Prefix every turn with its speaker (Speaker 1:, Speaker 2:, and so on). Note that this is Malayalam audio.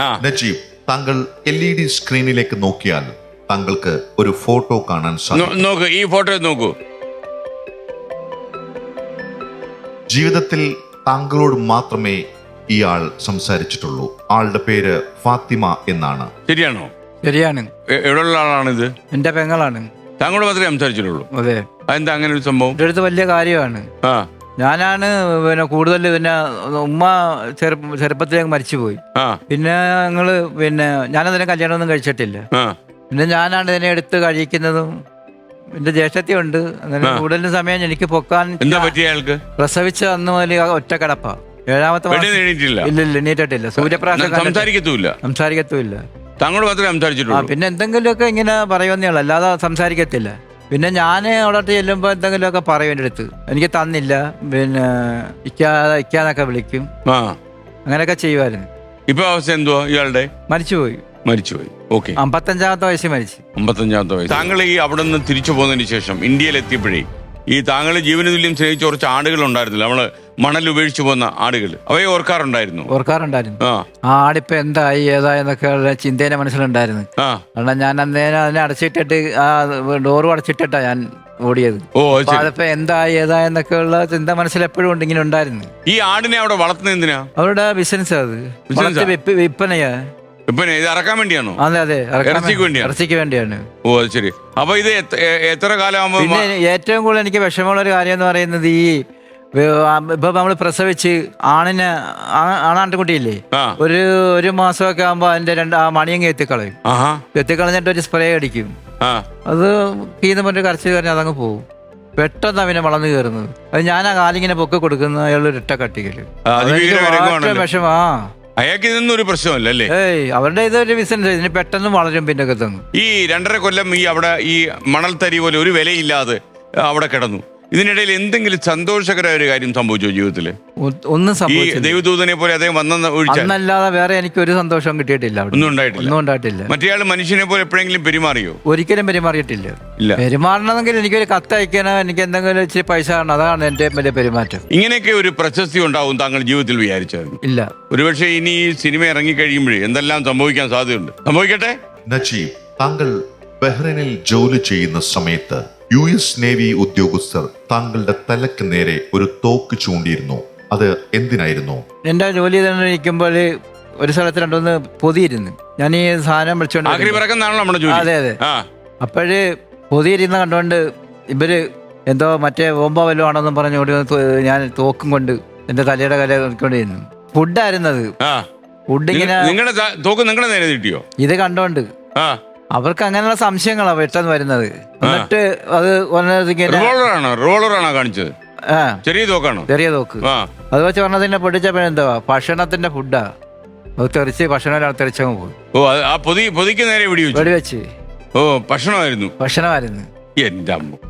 Speaker 1: നജീബ് താങ്കൾ എൽ ഇ ഡി സ്ക്രീനിലേക്ക് നോക്കിയാൽ താങ്കൾക്ക് ഒരു ഫോട്ടോ കാണാൻ സാധിക്കും.
Speaker 2: നോക്കൂ ഈ ഫോട്ടോ നോക്കൂ.
Speaker 1: ജീവിതത്തിൽ താങ്കളോട് മാത്രമേ ഇയാൾ സംസാരിച്ചിട്ടുള്ളൂ. ആളുടെ പേര് ഫാത്തിമ എന്നാണ്.
Speaker 2: ശരിയാണോ?
Speaker 3: ശരിയാണ്.
Speaker 2: എവിടെയുള്ള ആളാണിത്?
Speaker 3: എന്റെ പെങ്ങളാണ്.
Speaker 2: താങ്കളോട് മാത്രമേ സംസാരിച്ചിട്ടുള്ളൂ.
Speaker 3: അതെ.
Speaker 2: അതെന്താ അങ്ങനെ ഒരു സംഭവം?
Speaker 3: വലിയ കാര്യമാണ്.
Speaker 2: ആ.
Speaker 3: ഞാനാണ് പിന്നെ കൂടുതൽ പിന്നെ ഉമ്മ ചെറുപ്പ ചെറുപ്പത്തിലേക്ക് മരിച്ചുപോയി. പിന്നെ ഞങ്ങൾ പിന്നെ ഞാനതിനെ കല്യാണമൊന്നും കഴിച്ചിട്ടില്ല. പിന്നെ ഞാനാണ് ഇതിനെ എടുത്ത് കഴിക്കുന്നതും. എന്റെ ജ്യേഷ്ഠത്തിയുണ്ട്. അങ്ങനെ കൂടുതലും സമയം എനിക്ക് പൊക്കാൻ
Speaker 2: എന്താ പറ്റിയ അയാൾക്ക്?
Speaker 3: പ്രസവിച്ച അന്ന് മുതൽ ഒറ്റ കിടപ്പ. ഏഴാമത്തെ
Speaker 2: വെടി
Speaker 3: മാസം ഇല്ല ഇല്ല എണീറ്റിട്ടില്ല. സൂര്യപ്രകാശം കണ്ടിട്ട്
Speaker 2: സംസാരിക്കത്തുമില്ല. താങ്കളോട് മാത്രമേ സംസാരിച്ചിട്ടുള്ളൂ.
Speaker 3: പിന്നെ എന്തെങ്കിലുമൊക്കെ ഇങ്ങനെ പറയുമെന്നേ ഉള്ളൂ. അല്ലാതെ സംസാരിക്കത്തില്ല. പിന്നെ ഞാൻ അവിടോട്ട് ചെല്ലുമ്പോൾ എന്തെങ്കിലുമൊക്കെ പറയും എന്റെ അടുത്ത്. എനിക്ക് തന്നില്ല. പിന്നെ ഇക്കാ ഇക്കാന്നൊക്കെ വിളിക്കും.
Speaker 2: ആ.
Speaker 3: അങ്ങനെയൊക്കെ ചെയ്യുമായിരുന്നു.
Speaker 2: ഇപ്പൊ അവസ്ഥ എന്തുവാ ഇയാളുടെ?
Speaker 3: മരിച്ചുപോയി.
Speaker 2: മരിച്ചുപോയി. ഓക്കെ.
Speaker 3: അമ്പത്തഞ്ചാമത്തെ വയസ്സിൽ മരിച്ചു.
Speaker 2: അമ്പത്തഞ്ചാമത്തെ വയസ്സ് താങ്കൾ ഈ അവിടെ നിന്ന് തിരിച്ചു പോകുന്നതിന് ശേഷം ഇന്ത്യയിൽ എത്തിയപ്പോഴേ ഈ താങ്കളെ ജീവന തുല്യം സ്നേഹിച്ച കുറച്ച് ആടുകൾ ഉണ്ടായിരുന്നില്ല. നമ്മൾ മണൽ ഉപേക്ഷിച്ചു പോകുന്ന ആടുകൾ. അവയെ ഓർക്കാറുണ്ടായിരുന്നു.
Speaker 3: ഓർക്കാറുണ്ടായിരുന്നു.
Speaker 2: ആ.
Speaker 3: ആടിപ്പോ എന്തായി ഏതായി എന്നൊക്കെ ഉള്ള ചിന്തേനെ മനസ്സിലുണ്ടായിരുന്നു. കാരണം ഞാൻ അന്നേരം അതിനെ അടച്ചിട്ടിട്ട് ആ ഡോറും അടച്ചിട്ടിട്ടാ ഞാൻ ഓടിയത്.
Speaker 2: ഓ
Speaker 3: അതിപ്പോ എന്തായി ഏതായി എന്നൊക്കെ ഉള്ള ചിന്ത മനസ്സിൽ എപ്പോഴും ഉണ്ടെങ്കിലും ഇങ്ങനെ ഉണ്ടായിരുന്നു.
Speaker 2: ഈ ആടിനെ അവിടെ വളർത്തുന്ന എന്തിനാ?
Speaker 3: അവരുടെ ബിസിനസ് അത്. വിൽപ്പനയാ
Speaker 2: ഇപ്പൊ ഇത് ഇറക്കാൻ വേണ്ടിയാണോ?
Speaker 3: അതെ അതെ ഇറക്കാൻ
Speaker 2: ഇറച്ചിക്ക്
Speaker 3: വേണ്ടി-
Speaker 2: വേണ്ടിയാണ്?
Speaker 3: ഇറച്ചിക്ക് വേണ്ടിയാണ്.
Speaker 2: ഓ അത് ശരി. അപ്പൊ ഇത് എത്ര- എ- എത്ര കാലമാകുമ്പോ
Speaker 3: പിന്നെ ഏറ്റവും കൂടുതൽ എനിക്ക് വിഷമമുള്ള ഒരു കാര്യം എന്ന് പറയുന്നത് ഈ ഇപ്പൊ നമ്മൾ പ്രസവിച്ച് ആണിന് ആ- ആണാട്ടുകുട്ടിയില്ലേ
Speaker 2: ആ.
Speaker 3: ഒരു ഒരു മാസമൊക്കെ ആകുമ്പോ അതിന്റെ രണ്ട് ആ മണിയങ്ങ് എത്തിക്കളയും.
Speaker 2: ആഹാ.
Speaker 3: എത്തിക്കളഞ്ഞിട്ട് ഒരു സ്പ്രേ അടിക്കും.
Speaker 2: ആ.
Speaker 3: അത് കീന്ന് പറഞ്ഞ കരച്ച് കരഞ്ഞ് അതങ്ങ് പോകും പെട്ടെന്ന് അവനെ വളർന്നു കയറുന്നത്. അത് ഞാൻ ആ കാലിങ്ങനെ പൊക്കി കൊടുക്കുന്ന അയാളൊരു ഇട്ട കട്ടിക്കൽ
Speaker 2: വിഷമാ. അതിഭീകര
Speaker 3: ആ.
Speaker 2: അയാൾക്ക് ഇതൊന്നും ഒരു പ്രശ്നമല്ല അല്ലേ?
Speaker 3: ഏയ് അവരുടെ ഇതൊരു ബിസിനസ് ഇതിന് പെട്ടെന്ന് വളരും പിന്നൊക്കെ തന്നു.
Speaker 2: ഈ രണ്ടര കൊല്ലം ഈ അവിടെ ഈ മണൽത്തരി പോലെ ഒരു വിലയില്ലാതെ അവിടെ കിടന്നു. ഇതിനിടയിൽ എന്തെങ്കിലും സന്തോഷകരമായ ഒരു കാര്യം സംഭവിച്ചോ ജീവിതത്തിൽ?
Speaker 3: ഒന്നും
Speaker 2: ഈ
Speaker 3: സംഭവിച്ചില്ല.
Speaker 2: ദൈവദൂതനെ പോലെ അദ്ദേഹം വന്നെന്ന് ഒഴിച്ചാൽ?
Speaker 3: അന്നല്ലാതെ വേറെ എനിക്ക് ഒരു സന്തോഷം കിട്ടിയിട്ടില്ല അവിടെ.
Speaker 2: ഒന്നും ഉണ്ടായിട്ടില്ല.
Speaker 3: ഒന്നും ഉണ്ടായിട്ടില്ല.
Speaker 2: മറ്റേയാൾ മനുഷ്യനെ പോലെ എപ്പോഴെങ്കിലും പെരുമാറിയോ?
Speaker 3: ഒരിക്കലും പെരുമാറിയിട്ടില്ല.
Speaker 2: ഇല്ല.
Speaker 3: പെരുമാറണമെങ്കിൽ എനിക്കൊരു കത്ത് അയക്കാനോ എനിക്ക് എന്തെങ്കിലും ഇച്ചിരി പൈസ കാണണം അതാണ് എന്റെ വലിയ പെരുമാറ്റം.
Speaker 2: ഇങ്ങനെയൊക്കെ ഒരു പ്രശസ്തി ഉണ്ടാവും താങ്കൾ ജീവിതത്തിൽ വിചാരിച്ചായിരുന്നു
Speaker 3: ഇല്ല.
Speaker 2: ഒരുപക്ഷെ ഇനി ഈ സിനിമ ഇറങ്ങിക്കഴിയുമ്പോഴേ എന്തെല്ലാം സംഭവിക്കാൻ സാധ്യതയുണ്ട്? സംഭവിക്കട്ടെ?
Speaker 1: നജീബ് താങ്കൾ ബഹ്റൈനിൽ ജോലി ചെയ്യുന്ന സമയത്ത് യു എസ് നേവി ഉദ്യോഗസ്ഥർ താങ്കളുടെ തലക്ക് നേരെ ഒരു തോക്ക് ചൂണ്ടിയിരുന്നു. അത് എന്തിനായിരുന്നു?
Speaker 3: എന്റെ ജോലി തന്നെ ഇരിക്കുമ്പോൾ ഒരു സ്ഥലത്ത് രണ്ടൊന്ന് പൊതിയിരുന്നു. ഞാൻ ഈ സാധനം വിളിച്ചോണ്ട് അതെ അതെ. അപ്പോഴ് പൊതിയിരുന്ന കണ്ടുകൊണ്ട് ഇവർ എന്തോ മറ്റേ ഓമ്പോ വല്ലതും ആണെന്നും പറഞ്ഞു ഞാൻ തോക്കും കൊണ്ട് എന്റെ തലയുടെ കല നോക്കിക്കൊണ്ടിരുന്നു. ഫുഡായിരുന്നത്. ഫുഡ് ഇങ്ങനെ
Speaker 2: നിങ്ങളുടെ തോക്ക് നിങ്ങളുടെ നേരെ കിട്ടിയോ?
Speaker 3: ഇത് കണ്ടോണ്ട്
Speaker 2: ആ.
Speaker 3: അവർക്ക് അങ്ങനെയുള്ള സംശയങ്ങളാ പെട്ടെന്ന് വരുന്നത്. എന്നിട്ട് അത് വന്നതിങ്ങനെ
Speaker 2: റോളറാണോ റോളറാണോ കാണിച്ചത്.
Speaker 3: ആ.
Speaker 2: ചെറിയ തോക്കാണോ.
Speaker 3: ചെറിയ തോക്ക്.
Speaker 2: ആ.
Speaker 3: അത് വെച്ച് പറഞ്ഞതിനെ പൊട്ടിച്ചപ്പോൾ എന്തുവാ ഭക്ഷണത്തിന്റെ ഫുഡാ. അത് തെറിച്ച് ഭക്ഷണം തെറിച്ചങ്ങ് പോയി.
Speaker 2: ഓ അത് ആ പൊതി പൊതിക്ക് നേരെ വെടി വെച്ചു
Speaker 3: വെടിവെച്ച്.
Speaker 2: ഓ ഭക്ഷണമായിരുന്നു.
Speaker 3: ഭക്ഷണമായിരുന്നു.
Speaker 2: എന്റെ അമ്മ.